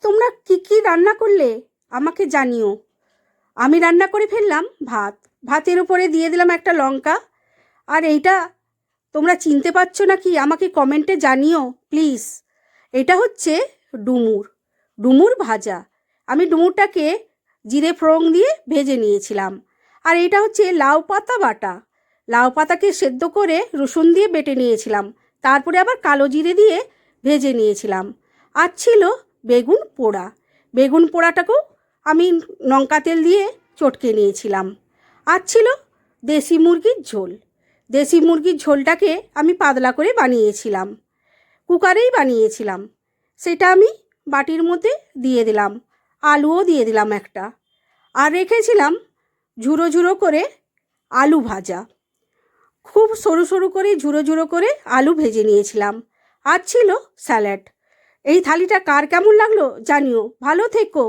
তোমরা কি কি রান্না করলে? আমাকে জানিও। আমি রান্না করে ফেললাম ভাত। ভাতের উপরে দিয়ে দিলাম একটা লঙ্কা। আর এইটা তোমরা চিনতে পারছ না কি আমাকে কমেন্টে জানিও, প্লিজ। এটা হচ্ছে ডুমুর। ডুমুর ভাজা। আমি ডুমুরটাকে জিরে ফোড়ন দিয়ে ভেজে নিয়েছিলাম। আর এটা হচ্ছে লাউ পাতা বাটা। লাউ পাতাকে সেদ্ধ করে রসুন দিয়ে বেটে নিয়েছিলাম। তারপরে আবার কালো জিরে দিয়ে ভেজে নিয়েছিলাম। আর ছিল বেগুন পোড়া। বেগুন পোড়াটাকেও আমি লঙ্কা তেল দিয়ে চটকে নিয়েছিলাম। আর ছিল দেশি মুরগির ঝোল। দেশি মুরগির ঝোলটাকে আমি পাতলা করে বানিয়েছিলাম। কুকারেই বানিয়েছিলাম। সেটা আমি বাটির মধ্যে দিয়ে দিলাম। আলুও দিয়ে দিলাম একটা। আর রেখেছিলাম ঝুড়ো ঝুড়ো করে আলু ভাজা। খুব সরু সরু করে ঝুড়ো ঝুড়ো করে আলু ভেজে নিয়েছিলাম। আর ছিল স্যালাড। এই থালিটা কার কেমন লাগল জানিও। ভালো থেকো।